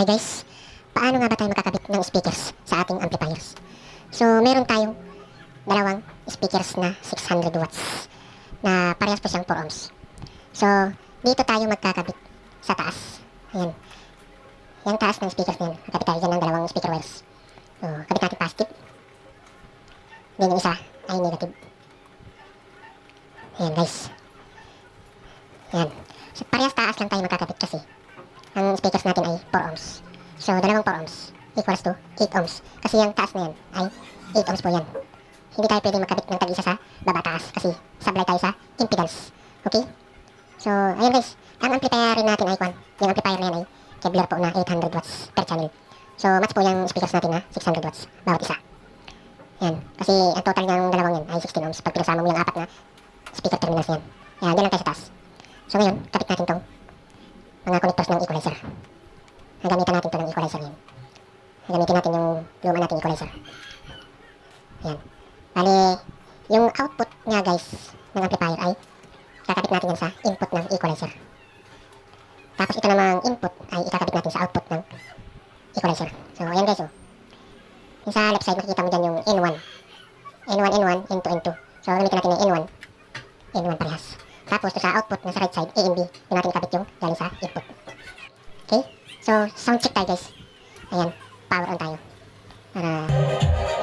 Hi guys, paano nga ba tayo makakabit ng speakers sa ating amplifiers? So, meron tayong dalawang speakers na 600 watts na parehas po siyang 4 ohms. So, dito tayo magkakabit sa taas. Ayan. Yung taas ng speakers na yan. Kakabit tayo dyan ng dalawang speaker wires. So, kabit natin positive. Then yung isa ay negative. Ayan guys. Ayan. So, parehas taas lang tayo magkakabit kasi ang speakers natin ay 4 ohms. So, dalawang 4 ohms equals to 8 ohms. Kasi yung taas na yan ay 8 ohms po yan. Hindi tayo pwede magkabit ng tag-isa sa baba taas kasi sablay tayo sa impedance. Okay? So, ayun guys. Ang amplifier rin natin ay kwan. Yung amplifier na yan ay Kevlar po na 800 watts per channel. So, match po yung speakers natin na 600 watts bawat isa. Yan. Kasi ang total ng dalawang yan ay 16 ohms pag pinagsama mo yung apat na speaker terminals na yan. Yan, dyan lang tayo sa taas. So ngayon, kapit natin tong mga connectors ng equalizer. Gagamitan natin to ng equalizer yan. Gagamitin natin yung luma natin equalizer. Yan. Bali, yung output niya guys ng amplifier ay kakabit natin yan sa input ng equalizer. Tapos ito namang input ay ikakabit natin sa output ng equalizer. So ayan guys oh. Yung sa left side makikita mo dyan yung N1. N1, N1, N2, N2. So gamitin natin yung N1. N1 parehas. Tapos sa output na sa right side, A and B, yung natin ikabit yung galing sa input. Okay? So, sound check tayo guys. Ayan, power on tayo. Para